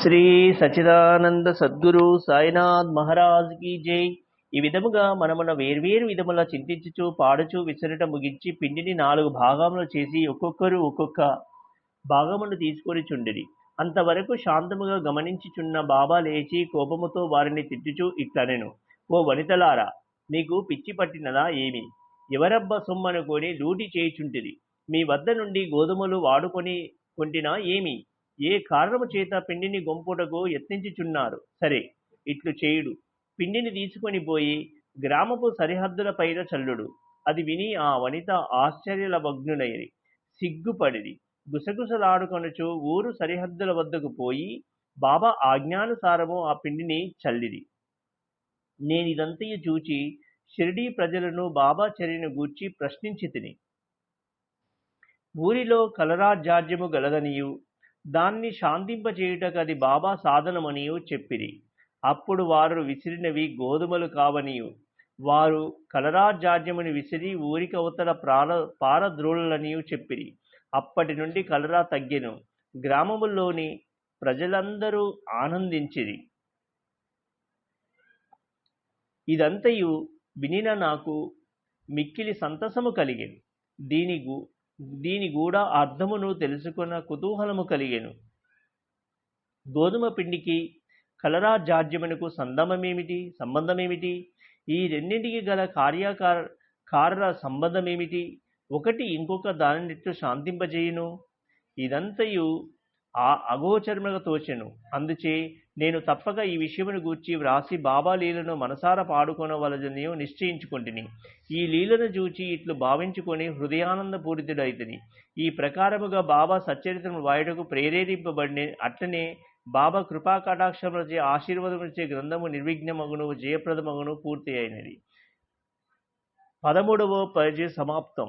శ్రీ సచిదానంద సద్గురు సాయినాథ్ మహారాజ్కి జై. ఈ విధముగా మనమున వేర్వేరు విధముల చింతించుచు పాడుచు విసరట ముగించి పిండిని నాలుగు భాగములు చేసి ఒక్కొక్కరు ఒక్కొక్క భాగమును తీసుకొని చుండిరి అంతవరకు శాంతముగా గమనించుచున్న బాబా లేచి కోపముతో వారిని తిట్టుచు ఇట్లనెను ఓ వనితలారా మీకు పిచ్చి పట్టినదా ఏమి? ఎవరబ్బ సొమ్మనుకొని లూటి చేయుచుంటిది మీ వద్ద నుండి గోధుమలు వాడుకొని కొంటినా ఏమి? ఏ కారణము చేత పిండిని గొంపుటకు యత్నించుచున్నారు? సరే ఇట్లు చేయుడు. పిండిని తీసుకొని పోయి గ్రామపు సరిహద్దుల పైన చల్లుడు. అది విని ఆ వనిత ఆశ్చర్యల భగ్నులైరి సిగ్గుపడిది గుసగుసలాడుకొనుచు ఊరు సరిహద్దుల వద్దకు పోయి బాబా ఆజ్ఞానుసారము ఆ పిండిని చల్లిది నేనిదంతయు చూచి షిరిడీ ప్రజలను బాబా చర్యను గూర్చి ప్రశ్నించి తిని ఊరిలో కలరా జాడ్యము గలదనియు. దాన్ని శాంతింపచేయుటకు అది బాబా సాధనమనియు చెప్పిరి. అప్పుడు వారు విసిరినవి గోధుమలు కావనియు. వారు కలరాజాజ్యముని విసిరి ఊరికవతల ప్రార పారద్రోళులనియు చెప్పిరి. అప్పటి నుండి కలరా తగ్గెను. గ్రామములోని ప్రజలందరూ ఆనందించిరి. ఇదంతయు వినిన నాకు మిక్కిలి సంతసము కలిగింది దీని గు దీని కూడా అర్థమును తెలుసుకున్న కుతూహలము కలిగెను. గోధుమ పిండికి కలరా జాడ్యమునకు సంబంధమేమిటి సంబంధమేమిటి? ఈ రెండింటికి గల కార్యకార కారణ సంబంధమేమిటి? ఒకటి ఇంకొక దానినిట్టు శాంతింపజేయును. ఇదంతయు ఆ అగోచరముగా తోచెను. అందుచే నేను తప్పక ఈ విషయమును గూర్చి వ్రాసి బాబా లీలను మనసార పాడుకొనవలదని నిశ్చయించుకుంటుని. ఈ లీలను చూచి ఇట్లు భావించుకొని హృదయానంద పూరితుడైతిని ఈ ప్రకారముగా బాబా సచ్చరిత్రము వాయుటకు ప్రేరేపింపబడిన. అట్లనే బాబా కృపా కటాక్షములచే ఆశీర్వాదములచే గ్రంథము నిర్విఘ్నమగును జయప్రదమగును పూర్తి అయినది పదమూడవ పరిచయ సమాప్తం.